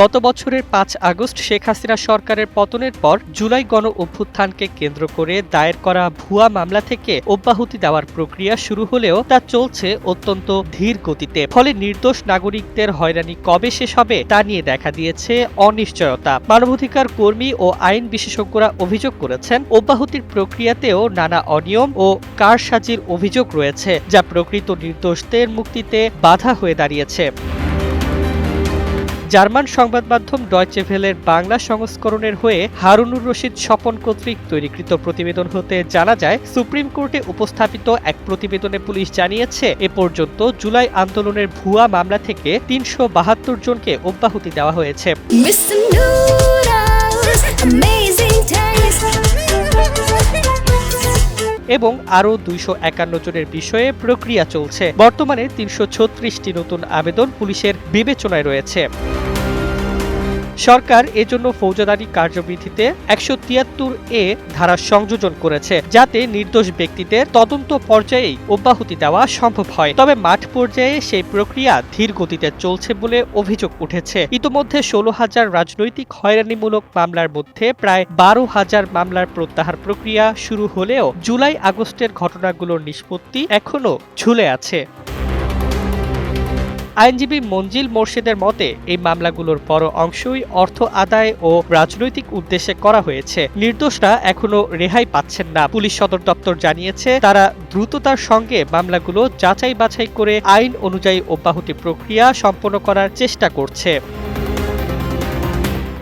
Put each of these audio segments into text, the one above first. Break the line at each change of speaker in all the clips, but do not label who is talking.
গত বছরের পাঁচ আগস্ট শেখ হাসিনা সরকারের পতনের পর জুলাই গণ অভ্যুত্থানকে কেন্দ্র করে দায়ের করা ভুয়া মামলা থেকে অব্যাহতি দেওয়ার প্রক্রিয়া শুরু হলেও তা চলছে অত্যন্ত ধীর গতিতে। ফলে নির্দোষ নাগরিকদের হয়রানি কবে শেষ হবে তা নিয়ে দেখা দিয়েছে অনিশ্চয়তা। মানবাধিকার কর্মী ও আইন বিশেষজ্ঞরা অভিযোগ করেছেন, অব্যাহতির প্রক্রিয়াতেও নানা অনিয়ম ও কারসাজির অভিযোগ রয়েছে, যা প্রকৃত নির্দোষদের মুক্তিতে বাধা হয়ে দাঁড়িয়েছে। জার্মান সংবাদ মাধ্যম ডয়চে ভেলের বাংলা সংস্করণের হয়ে হারুনুর রশিদ স্বপন কর্তৃক তৈরিকৃত প্রতিবেদন হতে জানা যায় সুপ্রিম কোর্টে উপস্থাপিত এক প্রতিবেদনে পুলিশ জানিয়েছে এ পর্যন্ত জুলাই আন্দোলনের ভুয়া মামলা থেকে তিনশো বাহাত্তর জনকে অব্যাহতি দেওয়া হয়েছে. এবং আরও দুইশো একান্ন জনের বিষয়ে প্রক্রিয়া চলছে। বর্তমানে তিনশো ছত্রিশটি নতুন আবেদন পুলিশের বিবেচনায় রয়েছে। সরকার এজন্য ফৌজদারি কার্যবিধিতে একশো তিয়াত্তর এ ধারা সংযোজন করেছে, যাতে নির্দোষ ব্যক্তিদের তদন্ত পর্যায়েই অব্যাহতি দেওয়া সম্ভব হয়। তবে মাঠ পর্যায়ে সেই প্রক্রিয়া ধীর গতিতে চলছে বলে অভিযোগ উঠেছে। ইতোমধ্যে ষোলো হাজার রাজনৈতিক হয়রানিমূলক মামলার মধ্যে প্রায় বারো হাজার মামলার প্রত্যাহার প্রক্রিয়া শুরু হলেও জুলাই আগস্টের ঘটনাগুলোর নিষ্পত্তি এখনও ঝুলে আছে। আইনজীবী মঞ্জিল মোর্শেদের মতে, এই মামলাগুলোর বড় অংশই অর্থ আদায় ও রাজনৈতিক উদ্দেশ্যে করা হয়েছে। নির্দোষরা এখনও রেহাই পাচ্ছেন না। পুলিশ সদর দপ্তর জানিয়েছে, তারা দ্রুততার সঙ্গে মামলাগুলো যাচাই বাছাই করে আইন অনুযায়ী অব্যাহতি প্রক্রিয়া সম্পন্ন করার চেষ্টা করছে।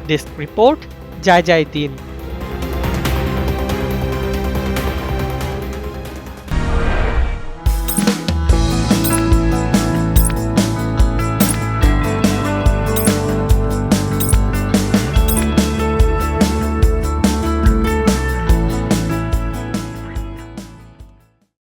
ডেস্ক রিপোর্ট যায় যায় দিন।